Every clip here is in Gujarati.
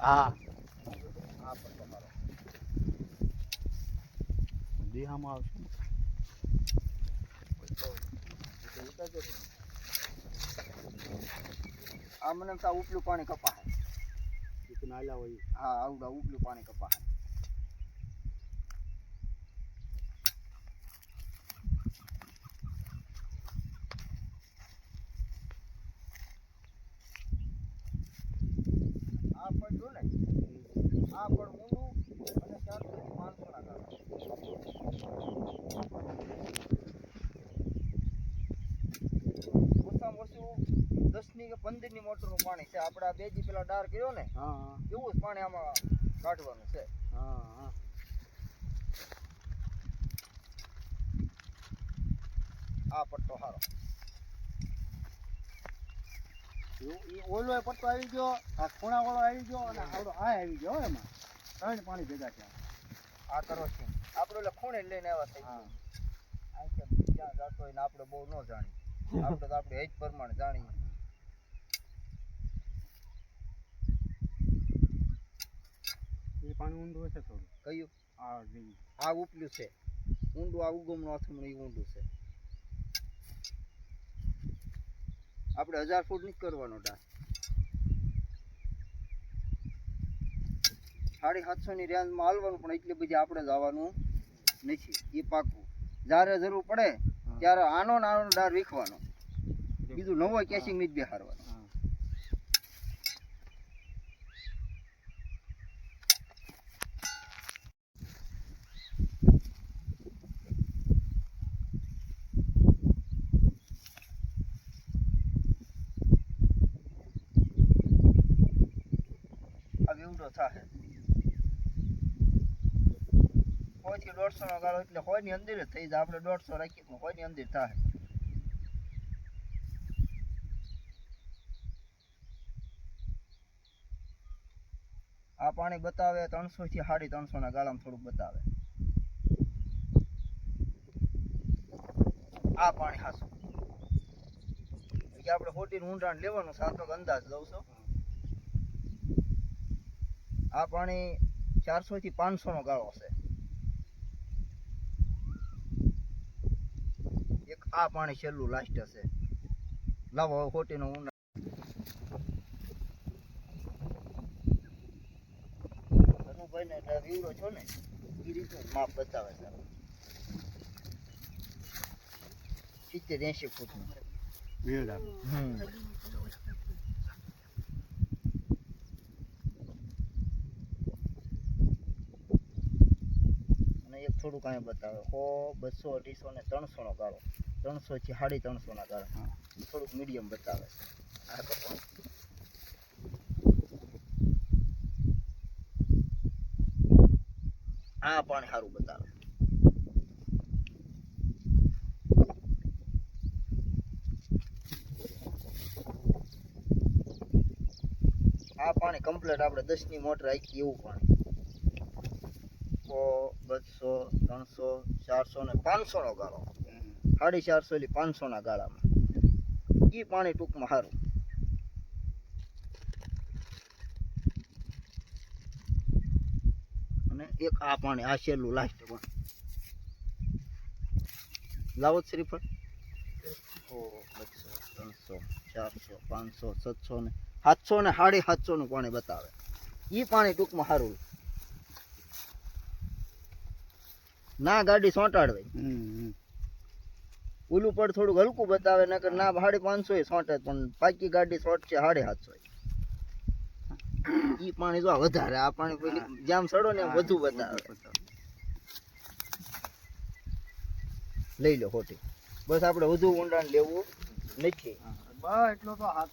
હા. દેહામાં આવશે. આ મને ઉપલું પાણી કપા એક નાલા હોય. હા આવું ઉપલું પાણી કપા આ પડ્યું ને આ પણ ઊંડું અને ચારસો થી પાંચસો ના ગાળા ઓછામાં ઓછું દસની કે પંદરની મોટરનું પાણી છે. આપણે આ બે જી પેલા ડાર કર્યો ને એવું જ પાણી આમાં કાઢવાનું છે. આ પટ્ટો સારો એ ઓલો એ પટ્ટો આવી ગયો આ ખૂણા વાળો આવી ગયો અને આવડો આ આવી ગયો એમાં. ત્રણ પાણી ભેગા થયા. આ કરો છે. આપણે એટલે ખૂણે લઈને આવ્યા થઈ ગયું આ કે જ્યાં જાતો હોય ને આપણે બહુ ન જાણીએ. આપણે તો આપણે હેજ પ્રમાણે જાણીએ. પાણી ઊંડું હશે થોડું. કયું? આ ઉપલ્યું છે. ઊંડું આ ઉગમનું અથમણું એ ઊંડું છે. આપણે હજાર ફૂટ નહીં કરવાનો ડાર સાડી સાતસો ની રેન્જમાં હાલવાનું પણ એટલી બધી આપણે જવાનું નથી. એ પાકું. જ્યારે જરૂર પડે ત્યારે આનો નાનો ડાર વીખવાનો. બીજું નવો કેસિંગ નથી બેહારવાનો. હા આ બેવડો થાય સો થી દોઢસો નો ગાળો એટલે હોયની અંદર જ થઈ જાય. આપણે દોઢસો રાખીએ પણ હોયની અંદર થાય. આ પાણી બતાવે ત્રણસો થી સાડી ત્રણસો ના ગાળામાં થોડુંક બતાવે. આ પાણી હાસું આપણે ખોટી ઊંડાણ લેવાનું સાતો અંદાજ લઉં છું. આ પાણી ચારસો થી પાંચસો નો ગાળો છે એક આ પાણી છેલ્લું લાસ્ટ હશે. લાવો હવે ખોટીનો ઊંડા ધનુભાઈ ને એટલે રીવડો છો ને એ રીતે માપ બતાવે છે. સિત્તેર એંશી ફૂટનું. હમ અને એક થોડુંક અહીંયા બતાવે. સો બસો અઢીસો ને ત્રણસો નો ગાળો. ત્રણસો થી સાડી ત્રણસો ના ગાળો. હા. થોડુંક મીડિયમ બતાવે. આ કપાસ. આ પાણી સારું બતાવે. આ પાણી કમ્પ્લીટ આપણે દસની મોટર રાખી એવું પાણી. સો બસો, ત્રણસો, ચારસો ને પાંચસો નો ગાળો. સાડી ચારસો એટલે પાંચસો ના ગાળામાં. એ પાણી ટૂંકમાં સારું અને એક આ પાણી, આ છેલ્લું લાસ્ટ પણ. લાવો શ્રીફળ. બસો, ત્રણસો, ચારસો, પાંચસો સાતસો ને સાતસો ને સાડી સાતસો નું પાણી બતાવે. એ પાણી ટૂંકમાં સારું ના ગાડી સોંટાડવે. ઓલું પર થોડુંક હલકું બતાવે નકર ના સાડી પાંચસો એ સોંટે પણ પાકી ગાડી સોંટ છે સાડી સાતસો ઈ પાણી જો વધારે આ પાણી પેલી જેમ સડો ને વધુ બતાવે. લઈ લો ખોટી. બસ આપણે વધુ ઊંડાણ લેવું નથી. બસ એટલો તો હાથ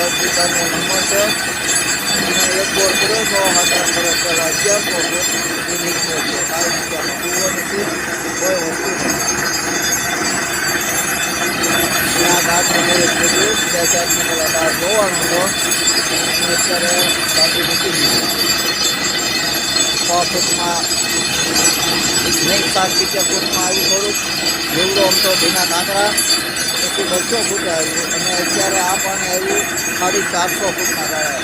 દસ વીઘાનો નંબર છે. અને એક બોર કર્યો તો હાથા સરસ પહેલાં અગિયારસો એ નીકળ્યો છે. કાંઈ જગ્યામાં કૂવો નથી, કોઈ વસ્તુ નથી. ત્યાં ઘાટનું મેરેજ કર્યું બે ચાર પેલા બહાર જોવાનું હતો. અને અત્યારે ગાડી મૂકી દીધી. છ ફૂટમાં નહીં, સાત સિત્તેર ફૂટમાં આવ્યું થોડુંક. જેવડો આમ તો ભીના કાંકરા. પછી બસો ફૂટ આવ્યું અને અત્યારે આ પાણી આવ્યું સાડી ચારસો ફૂટના ગાળા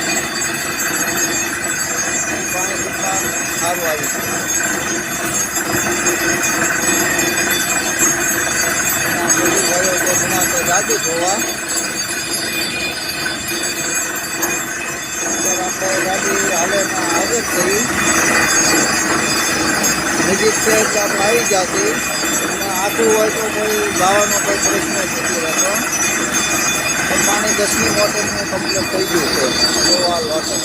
પાણી ટૂંકમાં સારું આવ્યું છે આ બધું ગયો તો ગુના તો જાજુ જોવા અત્યારે આપણે ગાડી હાલે ના આવે જ થઈ નજીક છે એટલે આપણે આવી જતી અને હોય તો કોઈ ગાવાનો કોઈ પ્રશ્ન જ નથી રહેતો. પણ દસમી મોટરને કમ્પ્લીટ થઈ ગયું છે. જોવા વોટર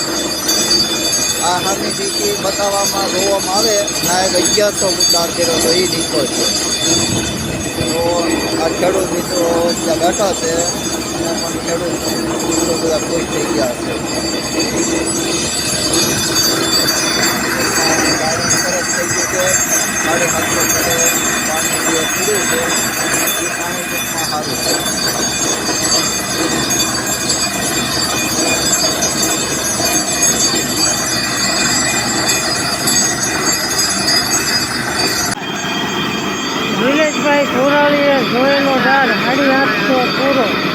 આ હાની ડીકી બતાવવામાં, જોવામાં આવે. નાયક અગિયારસો ફૂટ કર્યો તો એ નીકળો છે તો આ ખેડૂત મિત્રો ત્યાં બેઠા છે. અને પણ ખેડૂત મિત્રો બધા ખુશ થઈ ગયા છે ગાર્ડન સરસ થઈ ગયું છે સાડી સાતસો ફૂટે પાણી જે ખુલ્લું છે એ પાણી ટૂંકમાં સારું છે નિલેશભાઈ કોરાણીએ જોયેલો ડાર સાડી આઠસો પૂરો